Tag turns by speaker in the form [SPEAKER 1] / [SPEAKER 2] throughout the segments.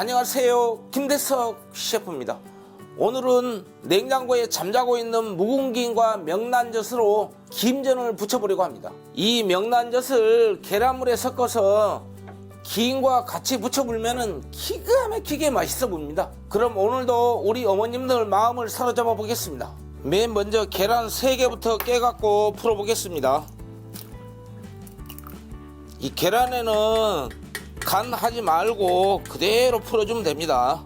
[SPEAKER 1] 안녕하세요. 김대석 셰프입니다. 오늘은 냉장고에 잠자고 있는 묵은김과 명란젓으로 김전을 부쳐보려고 합니다. 이 명란젓을 계란물에 섞어서 김과 같이 부쳐불면은 기가 막히게 맛있어 보입니다. 그럼 오늘도 우리 어머님들 마음을 사로잡아 보겠습니다. 맨 먼저 계란 3개부터 깨갖고 풀어 보겠습니다. 이 계란에는 간 하지 말고 그대로 풀어주면 됩니다.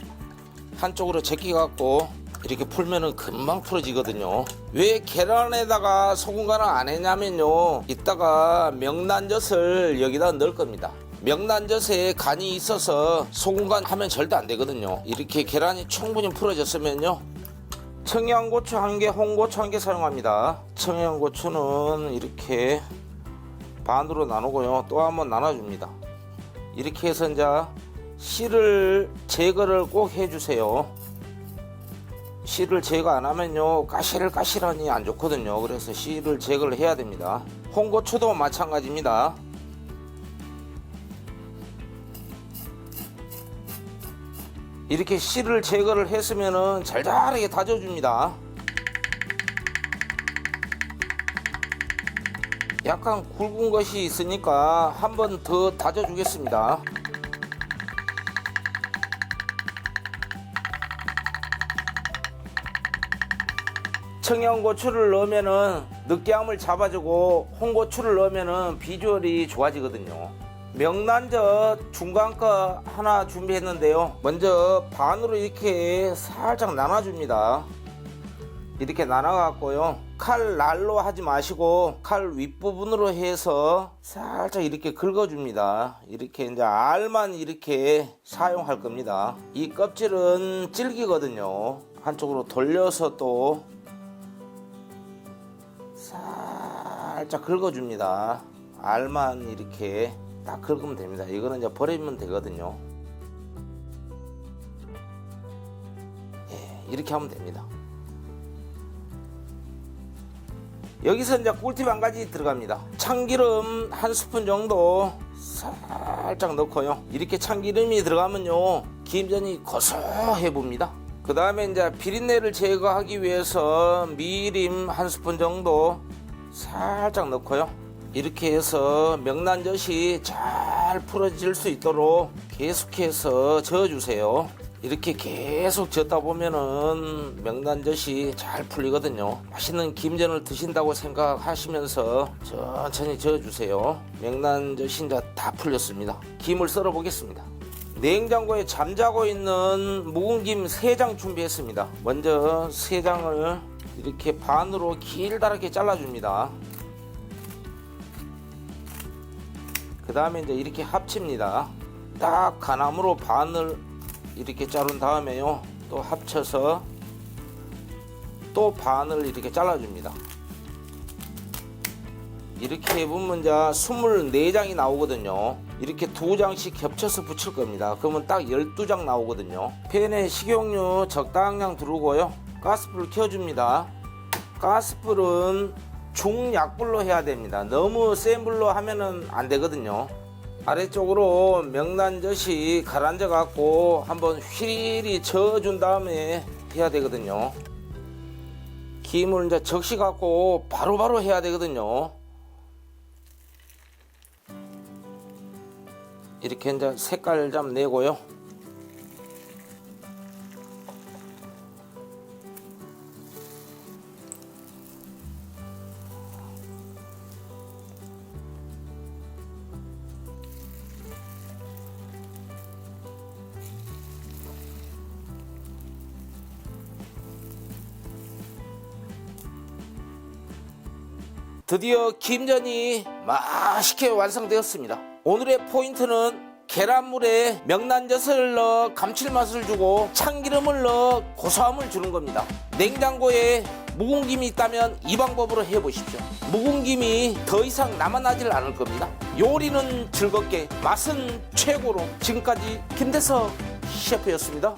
[SPEAKER 1] 한쪽으로 제끼 갖고 이렇게 풀면은 금방 풀어지거든요. 왜 계란에다가 소금 간을 안 했냐면요. 이따가 명란젓을 여기다 넣을 겁니다. 명란젓에 간이 있어서 소금간 하면 절대 안 되거든요. 이렇게 계란이 충분히 풀어졌으면요. 청양고추 한 개, 홍고추 한 개 사용합니다. 청양고추는 이렇게 반으로 나누고요. 또 한번 나눠줍니다. 이렇게 해서 이제 씨를 제거를 꼭 해주세요. 씨를 제거 안 하면요 까실까실하니 안 좋거든요. 그래서 씨를 제거를 해야 됩니다. 홍고추도 마찬가지입니다. 이렇게 씨를 제거를 했으면은 잘잘하게 다져줍니다. 약간 굵은 것이 있으니까 한 번 더 다져 주겠습니다. 청양고추를 넣으면은 느끼함을 잡아주고 홍고추를 넣으면은 비주얼이 좋아지거든요. 명란젓 중간 거 하나 준비했는데요. 먼저 반으로 이렇게 살짝 나눠줍니다. 이렇게 나눠갖고요. 칼 날로 하지 마시고 칼 윗부분으로 해서 살짝 이렇게 긁어줍니다. 이렇게 이제 알만 이렇게 사용할 겁니다. 이 껍질은 질기거든요. 한쪽으로 돌려서 또 살짝 긁어줍니다. 알만 이렇게 딱 긁으면 됩니다. 이거는 이제 버리면 되거든요. 예, 이렇게 하면 됩니다. 여기서 이제 꿀팁 한 가지 들어갑니다. 참기름 한 스푼 정도 살짝 넣고요. 이렇게 참기름이 들어가면요. 김전이 고소해 봅니다. 그 다음에 이제 비린내를 제거하기 위해서 미림 한 스푼 정도 살짝 넣고요. 이렇게 해서 명란젓이 잘 풀어질 수 있도록 계속해서 저어주세요. 이렇게 계속 젓다 보면은 명란젓이 잘 풀리거든요. 맛있는 김전을 드신다고 생각하시면서 천천히 저어주세요. 명란젓이 이제 다 풀렸습니다. 김을 썰어 보겠습니다. 냉장고에 잠자고 있는 묵은 김 3장 준비했습니다. 먼저 3장을 이렇게 반으로 길다랗게 잘라줍니다. 그 다음에 이제 이렇게 합칩니다. 딱 가나무로 반을 이렇게 자른 다음에요. 또 합쳐서 또 반을 이렇게 잘라줍니다. 이렇게 해보면 이제 24장이 나오거든요. 이렇게 두 장씩 겹쳐서 붙일 겁니다. 그러면 딱 12장 나오거든요. 팬에 식용유 적당량 두르고요. 가스불 켜줍니다. 가스불은 중약불로 해야 됩니다. 너무 센 불로 하면은 안 되거든요. 아래쪽으로 명란젓이 가라앉아 갖고 한번 휘리 저어준 다음에 해야 되거든요. 김을 이제 적시 갖고 바로바로 해야 되거든요. 이렇게 이제 색깔 좀 내고요. 드디어 김전이 맛있게 완성되었습니다. 오늘의 포인트는 계란물에 명란젓을 넣어 감칠맛을 주고 참기름을 넣어 고소함을 주는 겁니다. 냉장고에 묵은 김이 있다면 이 방법으로 해보십시오. 묵은 김이 더 이상 남아나질 않을 겁니다. 요리는 즐겁게, 맛은 최고로 지금까지 김대석 셰프였습니다.